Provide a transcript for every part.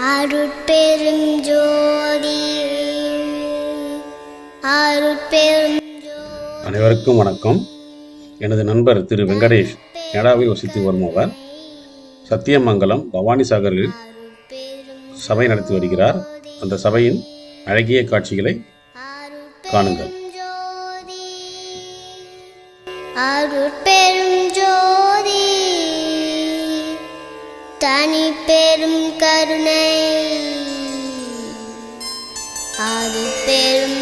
அருட்பெரும் ஜோதி அருட்பெரும் அனைவருக்கும் வணக்கம். எனது நண்பர் திரு வெங்கடேஷ் கனடாவில் வசித்து வருபவர் சத்தியமங்கலம் பவானி சாகரில் சபை நடத்தி வருகிறார். அந்த சபையின் அழகிய காட்சிகளை காணுங்கள். அருட்பெரும் தனி பெரும் கருணை. அருட்பெரும் பெரும்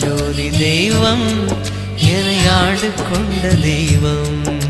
ஜோதி தெய்வம் என்னை ஆண்டு கொண்ட தெய்வம்.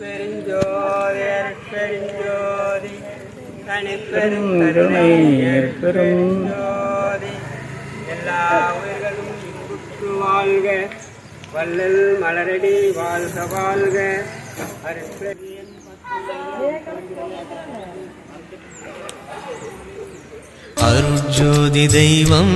பெருஞ்சோதி பெருஞ்சோதி தனிப்பெரும் கருணை பெரும் ஜோதி எல்லா உயிர்களும் இன்புற்று வாழ்க வள்ளல் மலரடி வாழ்க வாழ்க அருட்பெரியன் அருட்ஜோதி தெய்வம்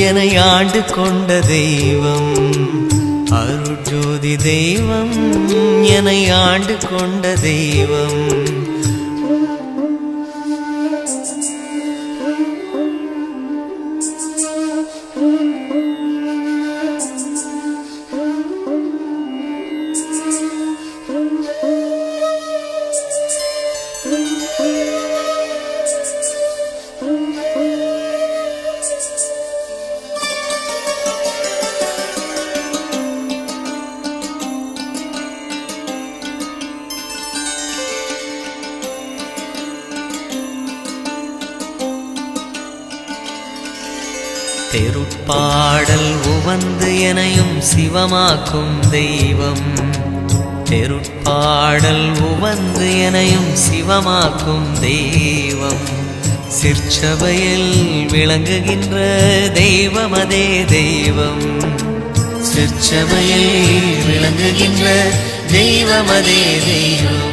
என ஆண்டு கொண்ட தெய்வம். அருட்ஜோதி தெய்வம் என ஆண்டு கொண்ட தெய்வம். பாடல் உவந்து எனையும் சிவமாக்கும் தெய்வம். தெருட்பாடல் உவந்து எனையும் சிவமாக்கும் தெய்வம். தெய்வம் சிற்சபையில் விளங்குகின்ற தெய்வம் அதே தெய்வம். சிற்சபையில் விளங்குகின்ற தெய்வம் அதே தெய்வம்.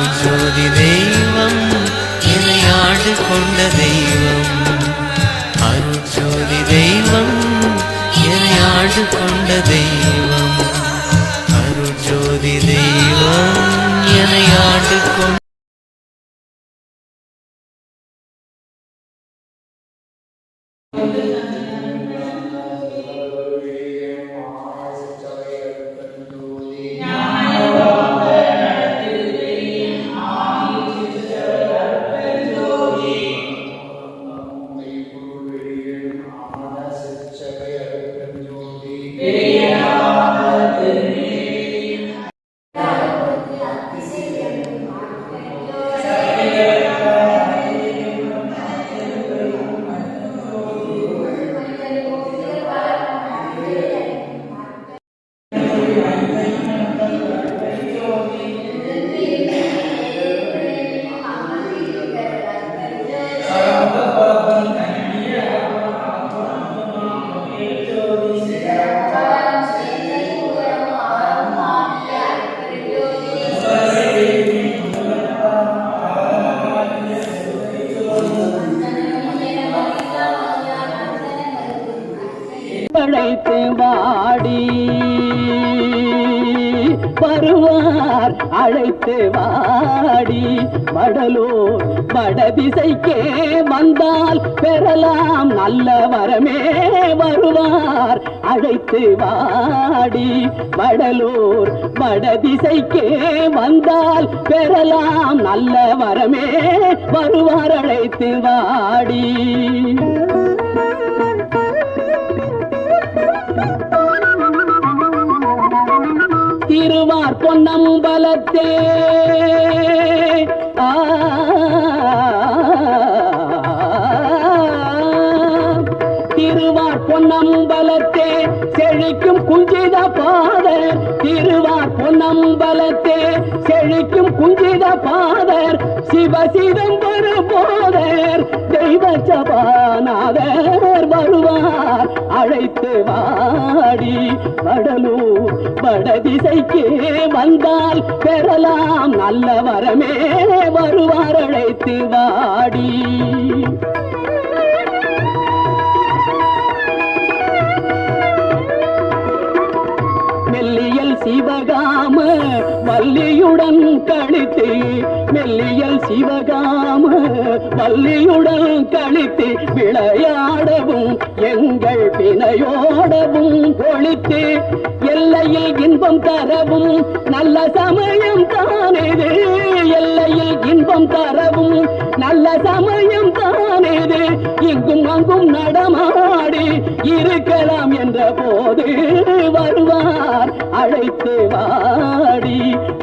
ஜோதி தெய்வம் இணையாடு கொண்ட தெய்வம். பாட்டு வாடி. வருவார் அழைத்து வாடி. வடலூர் வடதிசைக்கே வந்தால் பெறலாம் நல்ல வரமே. வருவார் அழைத்து வாடி. வடலூர் வடதிசைக்கே வந்தால் பெறலாம் நல்ல வரமே. வருவார் அழைத்து வாடி. திருவார் பொன்னம்பலத்தே. திருவார் பொன்னம்பலத்தே. செழிக்கும் குஞ்சிதப்பா திருவார் பொன்னம்பலத்தே செழிக்கும் குஞ்சித பாதர் சிவ சிதம்பர போதர் தெய்வ சபாநாதர் வருவார். அழைத்து வாடி வடலூர் வடதிசைக்கு வந்தால் பெறலாம். நல்ல வரமே வருவார். அழைத்து வாடி. வள்ளியுடன் கழித்து மெல்லியல் சிவகாம வள்ளியுடன் கழித்து விளையாடவும் எங்கள் பிணையோடவும் ஒழித்து எல்லையில் இன்பம் தரவும் நல்ல சமயம் தானேது? எல்லையில் இன்பம் தரவும் நல்ல சமயம் தானேது? இங்கும் அங்கும் நடமாடி இருக்கலாம் என்ற போது வருவார் அழைத்து வாடி.